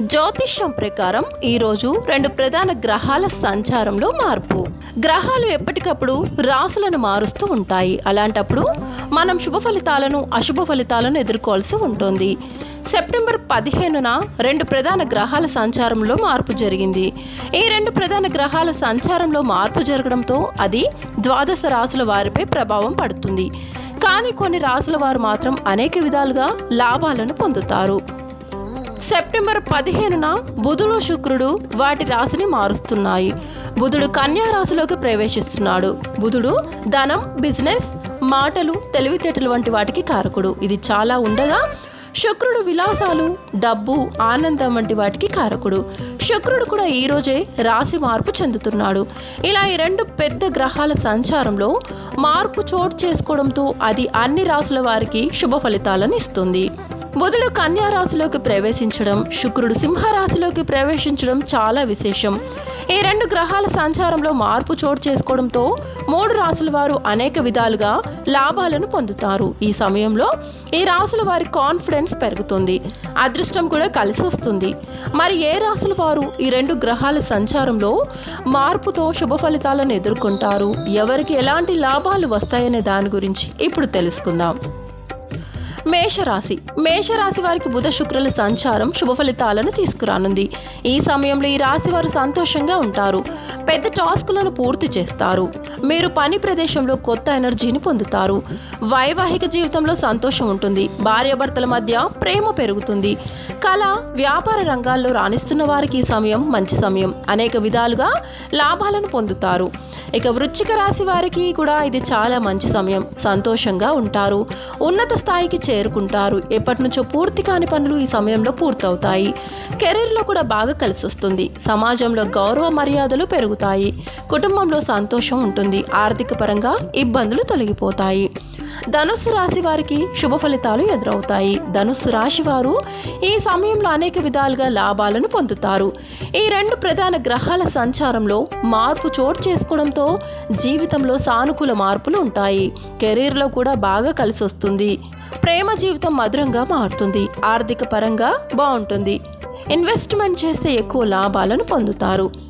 జ్యోతిష్యం ప్రకారం ఈరోజు రెండు ప్రధాన గ్రహాల సంచారంలో మార్పు. గ్రహాలు ఎప్పటికప్పుడు రాసులను మారుస్తూ ఉంటాయి. అలాంటప్పుడు మనం శుభ ఫలితాలను అశుభ ఫలితాలను ఎదుర్కోవాల్సి ఉంటుంది. సెప్టెంబర్ పదిహేనున రెండు ప్రధాన గ్రహాల సంచారంలో మార్పు జరిగింది. ఈ రెండు ప్రధాన గ్రహాల సంచారంలో మార్పు జరగడంతో అది ద్వాదశ రాసుల వారిపై ప్రభావం పడుతుంది. కానీ కొన్ని రాసుల వారు మాత్రం అనేక విధాలుగా లాభాలను పొందుతారు. సెప్టెంబర్ పదిహేనున బుధుడు శుక్రుడు వాటి రాశిని మారుస్తున్నాయి. బుధుడు కన్యా రాశిలోకి ప్రవేశిస్తున్నాడు. బుధుడు ధనం బిజినెస్ మాటలు తెలివితేటలు వంటి వాటికి కారకుడు. ఇది చాలా ఉండగా శుక్రుడు విలాసాలు డబ్బు ఆనందం వంటి వాటికి కారకుడు. శుక్రుడు కూడా ఈరోజే రాశి మార్పు చెందుతున్నాడు. ఇలా ఈ రెండు పెద్ద గ్రహాల సంచారంలో మార్పు చోటు చేసుకోవడంతో అది అన్ని రాసుల వారికి శుభ ఫలితాలను ఇస్తుంది. బుధుడు కన్యారాశిలోకి ప్రవేశించడం శుక్రుడు సింహరాశిలోకి ప్రవేశించడం చాలా విశేషం. ఈ రెండు గ్రహాల సంచారంలో మార్పు చోటు చేసుకోవడంతో మూడు రాసుల వారు అనేక విధాలుగా లాభాలను పొందుతారు. ఈ సమయంలో ఈ రాసుల వారి కాన్ఫిడెన్స్ పెరుగుతుంది. అదృష్టం కూడా కలిసి వస్తుంది. మరి ఏ రాసుల వారు ఈ రెండు గ్రహాల సంచారంలో మార్పుతో శుభ ఫలితాలను ఎదుర్కొంటారు? ఎవరికి ఎలాంటి లాభాలు వస్తాయనే దాని గురించి ఇప్పుడు తెలుసుకుందాం. మేషరాశి. మేషరాశి వారికి బుధ శుక్రుల సంచారం శుభ ఫలితాలను తీసుకురానుంది. ఈ సమయంలో ఈ రాశి వారు సంతోషంగా ఉంటారు. పెద్ద టాస్కులను పూర్తి చేస్తారు. మీరు పని ప్రదేశంలో కొత్త ఎనర్జీని పొందుతారు. వైవాహిక జీవితంలో సంతోషం ఉంటుంది. భార్యాభర్తల మధ్య ప్రేమ పెరుగుతుంది. కళ వ్యాపార రంగాల్లో రాణిస్తున్న వారికి ఈ సమయం మంచి సమయం. అనేక విధాలుగా లాభాలను పొందుతారు. ఇక వృశ్చిక రాశి వారికి కూడా ఇది చాలా మంచి సమయం. సంతోషంగా ఉంటారు. ఉన్నత స్థాయికి చేరుకుంటారు. ఎప్పటి నుంచో పూర్తి కాని పనులు ఈ సమయంలో పూర్తవుతాయి. కెరీర్లో కూడా బాగా కలిసి వస్తుంది సమాజంలో గౌరవ మర్యాదలు పెరుగుతాయి. కుటుంబంలో సంతోషం ఉంటుంది. ఆర్థిక పరంగా ఇబ్బందులు తొలగిపోతాయి. ధనుస్సు రాశి వారికి శుభ ఫలితాలు ఎదురవుతాయి. ధనుస్సు రాశి వారు ఈ సమయంలో అనేక విధాలుగా లాభాలను పొందుతారు. ఈ రెండు ప్రధాన గ్రహాల సంచారంలో మార్పు చోటు చేసుకోవడంతో జీవితంలో సానుకూల మార్పులు ఉంటాయి. కెరీర్లో కూడా బాగా కలిసి వస్తుంది ప్రేమ జీవితం మధురంగా మారుతుంది. ఆర్థిక పరంగా బాగుంటుంది. ఇన్వెస్ట్మెంట్ చేస్తే ఎక్కువ లాభాలను పొందుతారు.